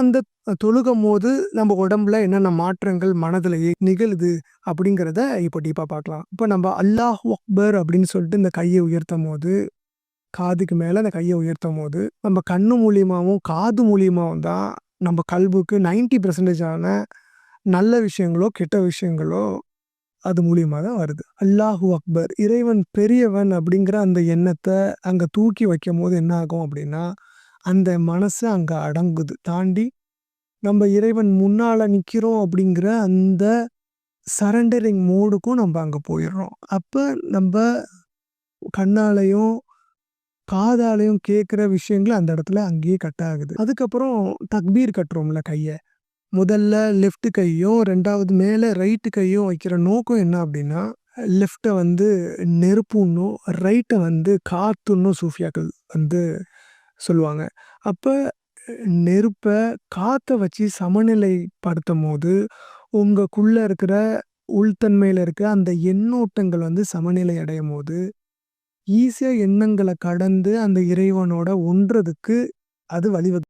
அந்த தொழுகும்போது நம்ம உடம்புல என்னென்ன மாற்றங்கள் மனதில் நிகழுது அப்படிங்கிறத இப்போ டீப்பாக பார்க்கலாம். இப்போ நம்ம அல்லாஹ் அக்பர் அப்படின்னு சொல்லிட்டு இந்த கைய உயர்த்தும்போது, காதுக்கு மேலே அந்த கையை உயர்த்தும் போது நம்ம கண்ணு மூலியமாகவும் காது மூலியமாகவும் தான் நம்ம கல்புக்கு 90% நல்ல விஷயங்களோ, கெட்ட விஷயங்களோ அது மூலியமாக தான் வருது. அல்லாஹூ அக்பர் இறைவன் பெரியவன் அப்படிங்கிற அந்த எண்ணத்தை அங்கே தூக்கி வைக்கும்போது என்ன ஆகும் அப்படின்னா, அந்த மனசு அங்கே அடங்குது. தாண்டி நம்ம இறைவன் முன்னால் நிற்கிறோம் அப்படிங்கிற அந்த சரண்டரிங் மோடுக்கும் நம்ம அங்கே போயிடுறோம் அப்போ நம்ம கண்ணாலையும் காதாலையும் கேட்குற விஷயங்கள் அந்த இடத்துல அங்கேயே கட் ஆகுது. அதுக்கப்புறம் தக்பீர் கட்டுறோம்ல கையை முதல்ல லெஃப்ட் கையும், ரெண்டாவது மேலே ரைட்டு கையும் வைக்கிற நோக்கம் என்ன அப்படின்னா, லெஃப்டை வந்து நெருப்புன்னும், ரைட்டை வந்து காத்துன்னும் சூஃபியாக்கள் வந்து சொல்லுவாங்க. அப்ப நெருப்ப, காத்த வச்சு சமநிலைப்படுத்தும்போது, உங்களுக்குள்ள இருக்கிற உள்தன்மையில இருக்க அந்த எண்ணோட்டங்கள் வந்து சமநிலை அடையும்போது, ஈஸியா எண்ணங்கள கடந்து அந்த இறைவனோட ஒன்றதுக்கு அது வழிவகு